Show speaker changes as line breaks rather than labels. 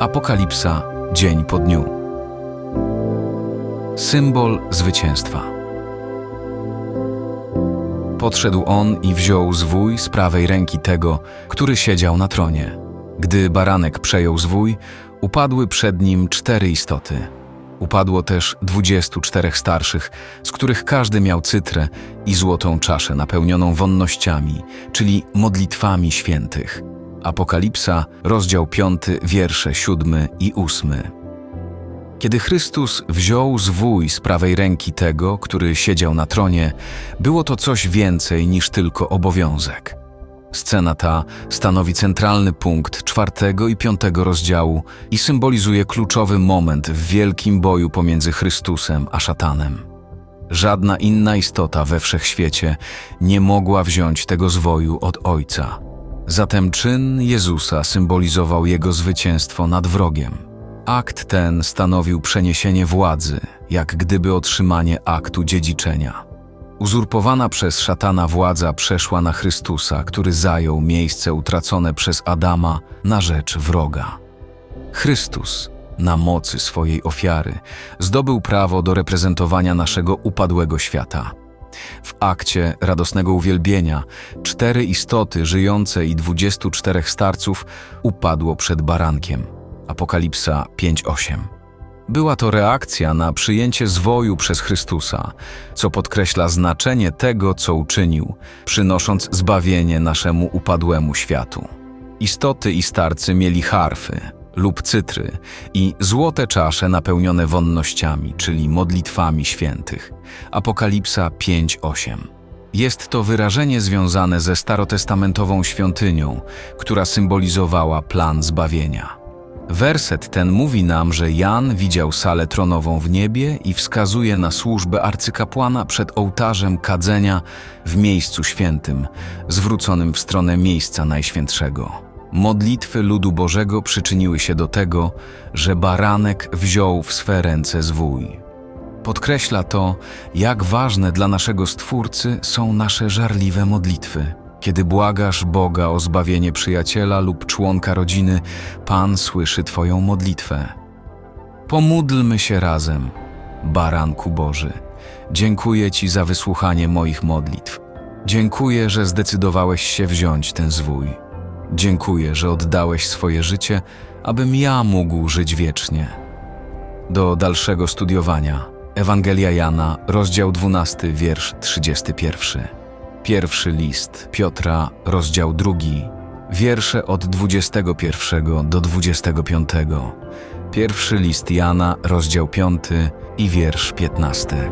Apokalipsa dzień po dniu. Symbol zwycięstwa. Podszedł on i wziął zwój z prawej ręki tego, który siedział na tronie. Gdy baranek przejął zwój, upadły przed nim cztery istoty. Upadło też dwudziestu czterech starszych, z których każdy miał cytrę i złotą czaszę napełnioną wonnościami, czyli modlitwami świętych. Apokalipsa, rozdział 5, wiersze 7 i 8. Kiedy Chrystus wziął zwój z prawej ręki tego, który siedział na tronie, było to coś więcej niż tylko obowiązek. Scena ta stanowi centralny punkt czwartego i piątego rozdziału i symbolizuje kluczowy moment w wielkim boju pomiędzy Chrystusem a szatanem. Żadna inna istota we wszechświecie nie mogła wziąć tego zwoju od Ojca. Zatem czyn Jezusa symbolizował jego zwycięstwo nad wrogiem. Akt ten stanowił przeniesienie władzy, jak gdyby otrzymanie aktu dziedziczenia. Uzurpowana przez szatana władza przeszła na Chrystusa, który zajął miejsce utracone przez Adama na rzecz wroga. Chrystus, na mocy swojej ofiary, zdobył prawo do reprezentowania naszego upadłego świata. W akcie radosnego uwielbienia cztery istoty żyjące i dwudziestu czterech starców upadło przed barankiem. Apokalipsa 5:8. Była to reakcja na przyjęcie zwoju przez Chrystusa, co podkreśla znaczenie tego, co uczynił, przynosząc zbawienie naszemu upadłemu światu. Istoty i starcy mieli harfy lub cytry i złote czasze napełnione wonnościami, czyli modlitwami świętych. Apokalipsa 5:8. Jest to wyrażenie związane ze starotestamentową świątynią, która symbolizowała plan zbawienia. Werset ten mówi nam, że Jan widział salę tronową w niebie i wskazuje na służbę arcykapłana przed ołtarzem kadzenia w miejscu świętym, zwróconym w stronę miejsca najświętszego. Modlitwy ludu Bożego przyczyniły się do tego, że baranek wziął w swe ręce zwój. Podkreśla to, jak ważne dla naszego Stwórcy są nasze żarliwe modlitwy. Kiedy błagasz Boga o zbawienie przyjaciela lub członka rodziny, Pan słyszy Twoją modlitwę. Pomódlmy się razem, Baranku Boży. Dziękuję Ci za wysłuchanie moich modlitw. Dziękuję, że zdecydowałeś się wziąć ten zwój. Dziękuję, że oddałeś swoje życie, abym ja mógł żyć wiecznie. Do dalszego studiowania. Ewangelia Jana, rozdział 12, wiersz 31. Pierwszy list Piotra, rozdział 2, wiersze od 21 do 25. Pierwszy list Jana, rozdział 5 i wiersz 15.